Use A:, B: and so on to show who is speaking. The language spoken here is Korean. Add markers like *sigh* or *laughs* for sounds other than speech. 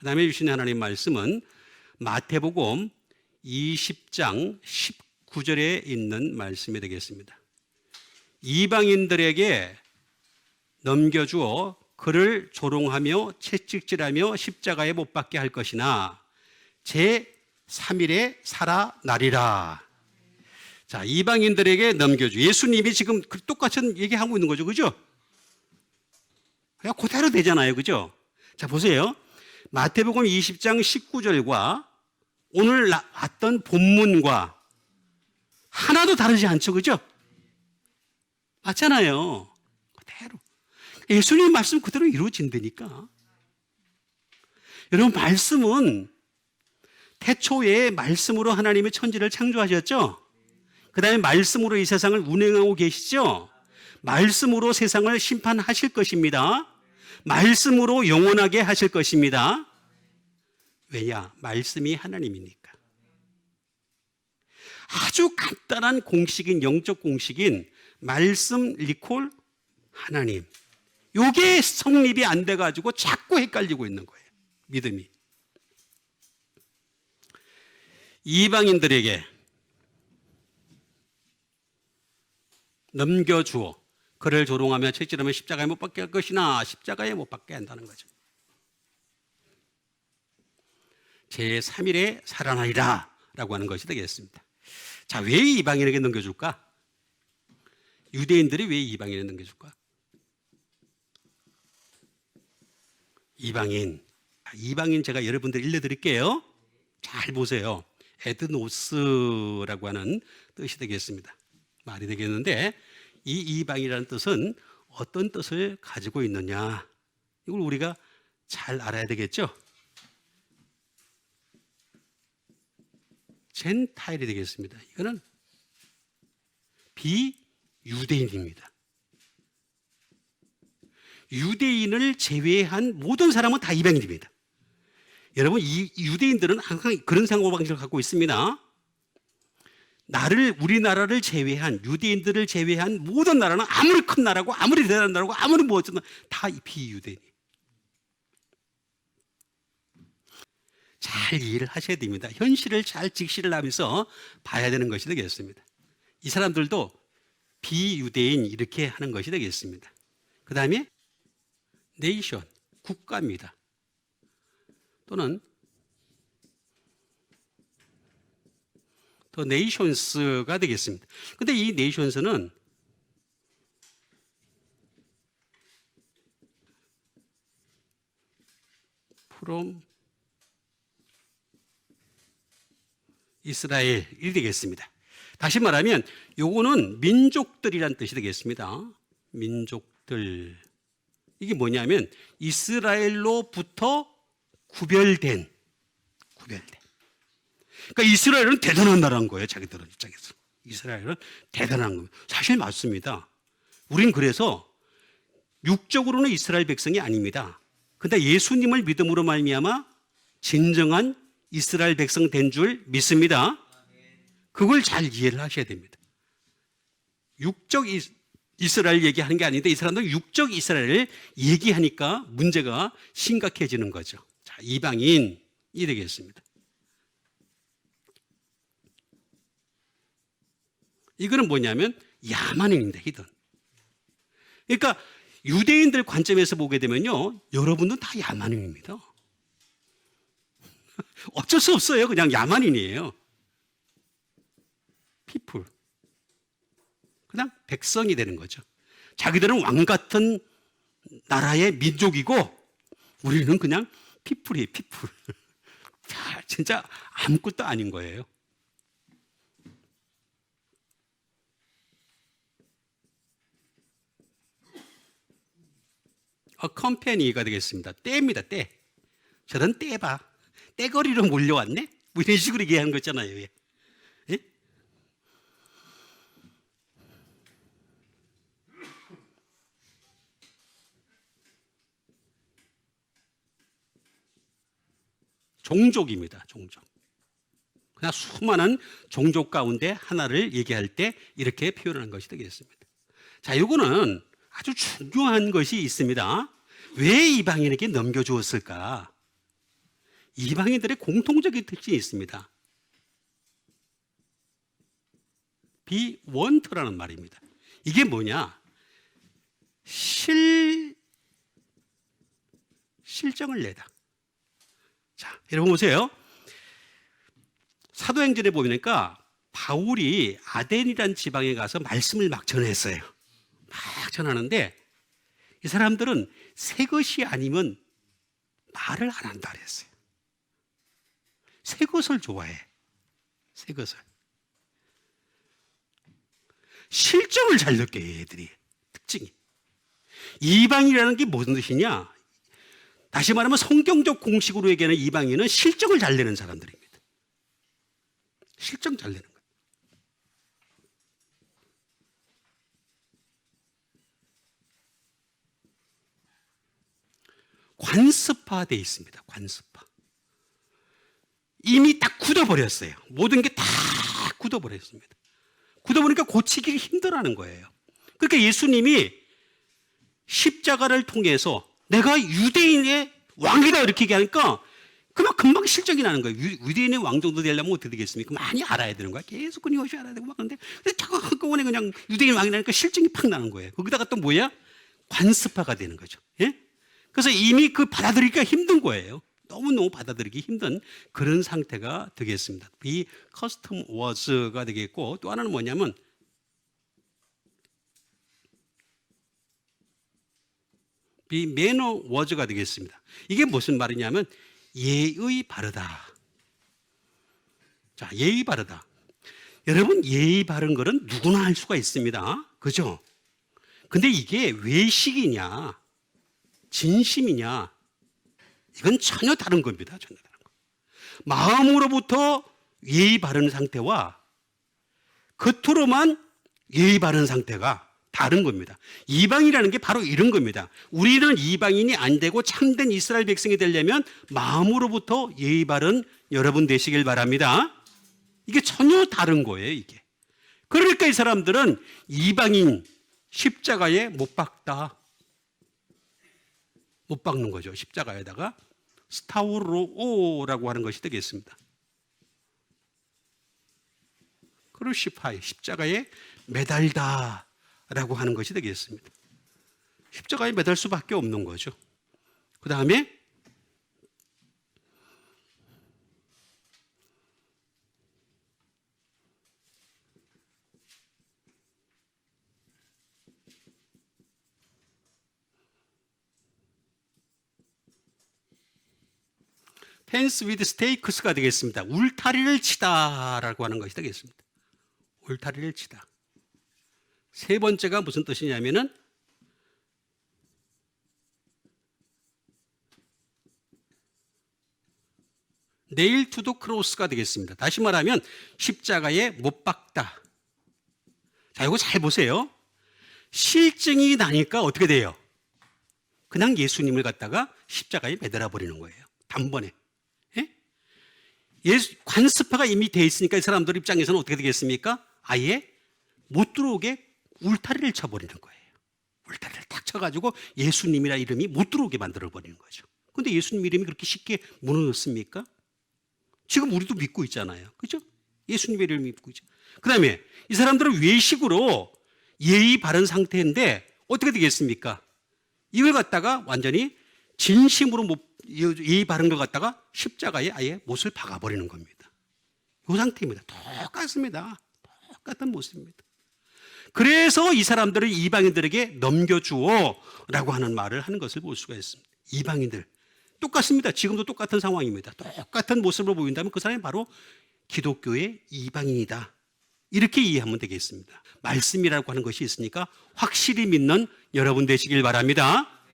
A: 그 다음에 주신 하나님 말씀은 마태복음 20장 19절에 있는 말씀이 되겠습니다. 이방인들에게 넘겨주어 그를 조롱하며 채찍질하며 십자가에 못 박게 할 것이나 제 3일에 살아나리라. 자, 이방인들에게 넘겨주. 예수님이 지금 그 똑같은 얘기하고 있는 거죠. 그죠? 그냥 그대로 되잖아요. 그죠? 자, 보세요. 마태복음 20장 19절과 오늘 나왔던 본문과 하나도 다르지 않죠. 그죠? 맞잖아요. 그대로. 예수님 말씀 그대로 이루어진다니까. 여러분, 말씀은 태초에 말씀으로 하나님의 천지를 창조하셨죠? 그 다음에 말씀으로 이 세상을 운행하고 계시죠? 말씀으로 세상을 심판하실 것입니다. 말씀으로 영원하게 하실 것입니다. 왜냐? 말씀이 하나님이니까. 아주 간단한 공식인, 영적 공식인 말씀 리콜 하나님. 요게 성립이 안 돼 가지고 자꾸 헷갈리고 있는 거예요. 믿음이. 이방인들에게 넘겨주어 그를 조롱하며 채찍하며 십자가에 못 박게 할 것이나 십자가에 못 박게 한다는 거죠. 제3일에 살아나리라 라고 하는 것이 되겠습니다. 자, 왜 이방인에게 넘겨줄까? 유대인들이 왜 이방인에 넘겨줄까? 이방인. 이방인 제가 여러분들 일러드릴게요. 잘 보세요. 에드노스라고 하는 뜻이 되겠습니다. 말이 되겠는데 이 이방이라는 뜻은 어떤 뜻을 가지고 있느냐 이걸 우리가 잘 알아야 되겠죠. 젠타일이 되겠습니다. 이거는 비유대인입니다. 유대인을 제외한 모든 사람은 다 이방인입니다. 여러분 이 유대인들은 항상 그런 사고방식을 갖고 있습니다. 나를 우리나라를 제외한 유대인들을 제외한 모든 나라는 아무리 큰 나라고 아무리 대단한 나라고 아무리 뭐 어쩌나 다 비유대인. 잘 이해를 하셔야 됩니다. 현실을 잘 직시를 하면서 봐야 되는 것이 되겠습니다. 이 사람들도 비유대인 이렇게 하는 것이 되겠습니다. 그 다음에 네이션 국가입니다. 또는 더 네이션스가 되겠습니다. 근데 이 네이션스는 프롬 이스라엘이 되겠습니다. 다시 말하면 요거는 민족들이란 뜻이 되겠습니다. 민족들. 이게 뭐냐면 이스라엘로부터 구별된 구별된. 그러니까 이스라엘은 대단한 나라인 거예요. 자기들 입장에서. 이스라엘은 대단한 거예요. 사실 맞습니다. 우린 그래서 육적으로는 이스라엘 백성이 아닙니다. 근데 예수님을 믿음으로 말미암아 진정한 이스라엘 백성 된 줄 믿습니다. 그걸 잘 이해를 하셔야 됩니다. 육적 이스라엘 얘기하는 게 아닌데 이 사람들은 육적 이스라엘을 얘기하니까 문제가 심각해지는 거죠. 자, 이방인이 되겠습니다. 이거는 뭐냐면 야만인입니다. 히든. 그러니까 유대인들 관점에서 보게 되면요. 여러분도 다 야만인입니다. *laughs* 어쩔 수 없어요. 그냥 야만인이에요. 피플. 그냥 백성이 되는 거죠. 자기들은 왕 같은 나라의 민족이고 우리는 그냥 피플이에요. 피플. *laughs* 진짜 아무것도 아닌 거예요. 어, 컴퍼니가 되겠습니다. 때입니다. 때. 저런 때봐. 떼거리로 몰려왔네? 뭐 이런 식으로 얘기하는 거잖아요. 예? 예? 종족입니다. 종족. 그냥 수많은 종족 가운데 하나를 얘기할 때 이렇게 표현하는 것이 되겠습니다. 자, 이거는 아주 중요한 것이 있습니다. 왜 이방인에게 넘겨주었을까? 이방인들의 공통적인 특징이 있습니다. 비원터라는 말입니다. 이게 뭐냐? 실 실정을 내다. 자, 여러분 보세요. 사도행전에 보니까 바울이 아덴이란 지방에 가서 말씀을 막 전했어요. 막 전하는데 이 사람들은 새 것이 아니면 말을 안 한다 그랬어요. 새 것을 좋아해. 새 것을. 실정을 잘 느껴요, 얘들이. 특징이. 이방이라는 게 무슨 뜻이냐? 다시 말하면 성경적 공식으로 얘기하는 이방인은 실정을 잘 내는 사람들입니다. 실정 잘 내는 거예요. 관습화돼 있습니다. 관습화. 이미 딱 굳어버렸어요. 모든 게 다 굳어버렸습니다. 굳어보니까 고치기 힘들어하는 거예요. 그러니까 예수님이 십자가를 통해서 내가 유대인의 왕이다 이렇게 얘기하니까 그만 금방 실적이 나는 거예요. 유- 유대인의 왕 정도 되려면 어떻게 되겠습니까? 많이 알아야 되는 거야. 계속 끊임없이 알아야 되고 막 그런데 자꾸 한꺼번에 그냥 유대인 왕이라니까 실증이 팍 나는 거예요. 거기다가 또 뭐야? 관습화가 되는 거죠. 예? 그래서 이미 그 받아들이기가 힘든 거예요. 너무너무 받아들이기 힘든 그런 상태가 되겠습니다. 이 커스텀 워즈가 되겠고 또 하나는 뭐냐면 이 매너 워즈가 되겠습니다. 이게 무슨 말이냐면 예의 바르다. 자, 예의 바르다. 여러분 예의 바른 거는 누구나 할 수가 있습니다. 그죠? 근데 이게 외식이냐 진심이냐 이건 전혀 다른 겁니다. 전혀 다른 거. 마음으로부터 예의 바른 상태와 겉으로만 예의 바른 상태가 다른 겁니다. 이방이라는 게 바로 이런 겁니다. 우리는 이방인이 안 되고 참된 이스라엘 백성이 되려면 마음으로부터 예의 바른 여러분 되시길 바랍니다. 이게 전혀 다른 거예요, 이게. 그러니까 이 사람들은 이방인 십자가에 못 박다. 못 박는 거죠. 십자가에다가 스타우로오라고 하는 것이 되겠습니다. 크루시파이 십자가에 매달다라고 하는 것이 되겠습니다. 십자가에 매달 수밖에 없는 거죠. 그 다음에 펜스 위드 스테이크스가 되겠습니다. 울타리를 치다라고 하는 것이 되겠습니다. 울타리를 치다. 세 번째가 무슨 뜻이냐면은 네일 투도 크로스가 되겠습니다. 다시 말하면 십자가에 못 박다. 자, 이거 잘 보세요. 실증이 나니까 어떻게 돼요? 그냥 예수님을 갖다가 십자가에 매달아 버리는 거예요. 단번에. 예? 예수, 관습화가 이미 돼 있으니까 이 사람들 입장에서는 어떻게 되겠습니까? 아예 못 들어오게 울타리를 쳐버리는 거예요. 울타리를 딱 쳐가지고 예수님이라 이름이 못 들어오게 만들어 버리는 거죠. 근데 예수님 이름이 그렇게 쉽게 무너졌습니까? 지금 우리도 믿고 있잖아요. 그죠? 예수님의 이름을 믿고 있죠. 그 다음에 이 사람들은 외식으로 예의 바른 상태인데 어떻게 되겠습니까? 이걸 갖다가 완전히 진심으로 못, 예의 바른 걸 갖다가 십자가에 아예 못을 박아버리는 겁니다. 이 상태입니다. 똑같습니다. 똑같은 모습입니다. 그래서 이 사람들을 이방인들에게 넘겨주어 라고 하는 말을 하는 것을 볼 수가 있습니다. 이방인들. 똑같습니다. 지금도 똑같은 상황입니다. 똑같은 모습으로 보인다면 그 사람이 바로 기독교의 이방인이다. 이렇게 이해하면 되겠습니다. 말씀이라고 하는 것이 있으니까 확실히 믿는 여러분 되시길 바랍니다.